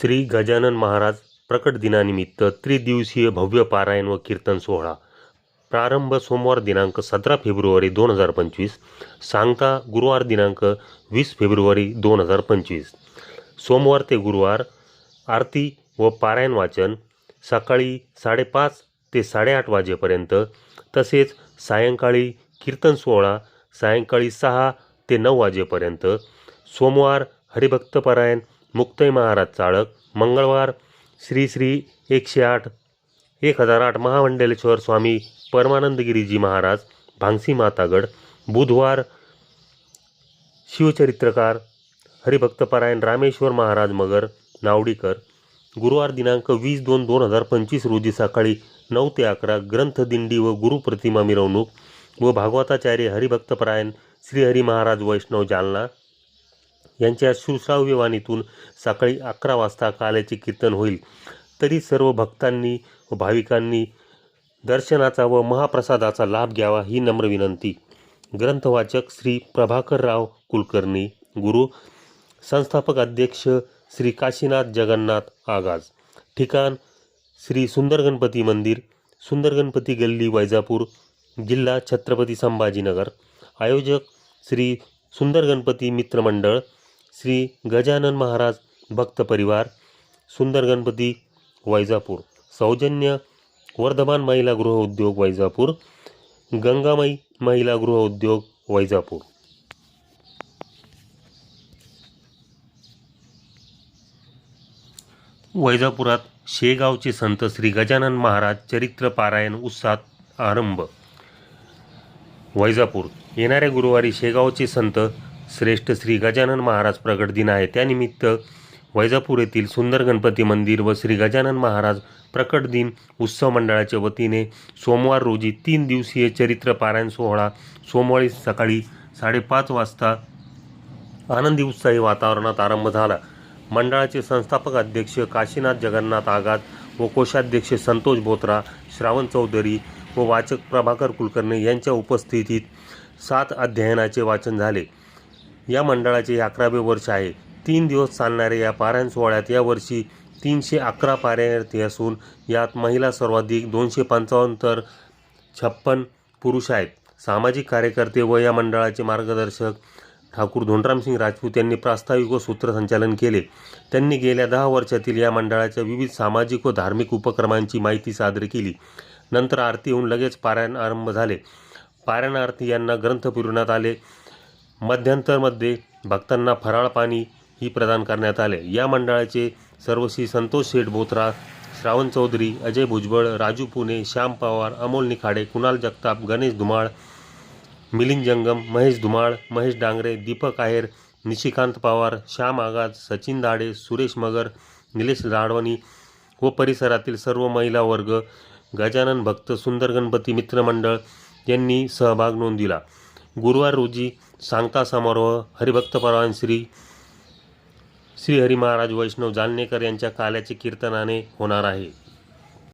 श्री गजानन महाराज प्रकट दिनानिमित्त त्रिदिवसीय भव्य पारायण व कीर्तन सोहळा. प्रारंभ सोमवार दिनांक सतरा फेब्रुवारी दोन हजार पंचवीस सांगता गुरुवार दिनांक वीस फेब्रुवारी दोन हजार पंचवीस. सोमवार ते गुरुवार आरती व पारायण वाचन सकाळी साडेपाच ते साडेआठ वाजेपर्यंत तसेच सायंकाळी कीर्तन सोहळा सायंकाळी सहा ते नऊ वाजेपर्यंत सोमवार हरिभक्तपरायण मुक्तय महाराज चाळक मंगळवार श्री श्री एकशे आठ एक हजार आठ महामंडलेश्वर स्वामी परमानंदगिरीजी महाराज भांगसी मातागड बुधवार शिवचरित्रकार हरिभक्तपरायण रामेश्वर महाराज मगर नावडीकर गुरुवार दिनांक वीस दोन दोन हजार पंचवीस रोजी सकाळी नऊ ते अकरा ग्रंथदिंडी व गुरुप्रतिमा मिरवणूक व भागवताचार्य हरिभक्तपरायण श्रीहरी महाराज वैष्णव जालना यांच्या सुश्राव्य वाणीतून सकाळी अकरा वाजता काल्याचे कीर्तन होईल. तरी सर्व भक्तांनी व भाविकांनी दर्शनाचा व महाप्रसादाचा लाभ घ्यावा ही नम्र विनंती. ग्रंथवाचक श्री प्रभाकरराव कुलकर्णी गुरु संस्थापक अध्यक्ष श्री काशीनाथ जगन्नाथ आगाज. ठिकाण श्री सुंदर गणपती मंदिर सुंदर गणपती गल्ली वैजापूर जिल्हा छत्रपती संभाजीनगर. आयोजक श्री सुंदर गणपती मित्रमंडळ श्री गजानन महाराज भक्त परिवार सुंदर गणपती वैजापूर. सौजन्य वर्धमान महिला गृह उद्योग वैजापूर गंगामाई महिला गृह उद्योग वैजापूर. वैजापुरात शेगावचे संत श्री गजानन महाराज चरित्र पारायण उत्साहात आरंभ. वैजापूर येणाऱ्या गुरुवारी शेगावचे संत श्रेष्ठ श्री गजानन महाराज प्रगट दिन आहे. त्यानिमित्त वैजापूर येथील सुंदर गणपती मंदिर व श्री गजानन महाराज प्रकट दिन उत्सव मंडळाच्या वतीने सोमवार रोजी तीन दिवसीय चरित्र पारायण सोहळा सोमवारी सकाळी साडेपाच वाजता आनंदी उत्साही वातावरणात आरंभ झाला. मंडळाचे संस्थापक अध्यक्ष काशीनाथ जगन्नाथ आगात व कोषाध्यक्ष संतोष बोत्रा श्रावण चौधरी व वाचक प्रभाकर कुलकर्णी यांच्या उपस्थितीत सात अध्ययनाचे वाचन झाले. या मंडळाचे अकरावे वर्ष आहे. तीन दिवस चालणाऱ्या या पारायण सोहळ्यात यावर्षी तीनशे अकरा पारायणार्थी असून यात महिला सर्वाधिक दोनशे पंचावन्न तर छप्पन पुरुष आहेत. सामाजिक कार्यकर्ते व या मंडळाचे मार्गदर्शक ठाकूर धोंडरामसिंग राजपूत यांनी प्रास्ताविक व सूत्रसंचालन केले. त्यांनी गेल्या दहा वर्षातील या मंडळाच्या विविध सामाजिक व धार्मिक उपक्रमांची माहिती सादर केली. नंतर आरती होऊन लगेच पारायण आरंभ झाले. पारायणार्थी यांना ग्रंथ पुरवण्यात आले. मध्यंतरमध्ये भक्तांना फराळ पाणी ही प्रदान करण्यात आले. या मंडळाचे सर्वश्री संतोष शेठ बोथरा श्रावण चौधरी अजय भुजबळ राजू पुणे श्याम पवार अमोल निखाडे कुणाल जगताप गणेश धुमाळ मिलिंद जंगम महेश धुमाळ महेश डांगरे दीपक आहेर निशिकांत पवार श्याम आगाज सचिन दाडे सुरेश मगर निलेश लाडवणी व परिसरातील सर्व महिला वर्ग गजानन भक्त सुंदर गणपती मित्रमंडळ यांनी सहभाग नोंदविला. गुरुवार रोजी सांगता समारोह हरिभक्तपरायण श्री श्री हरी महाराज वैष्णव जालनेकर यांच्या काल्याचे कीर्तनाने होणार आहे.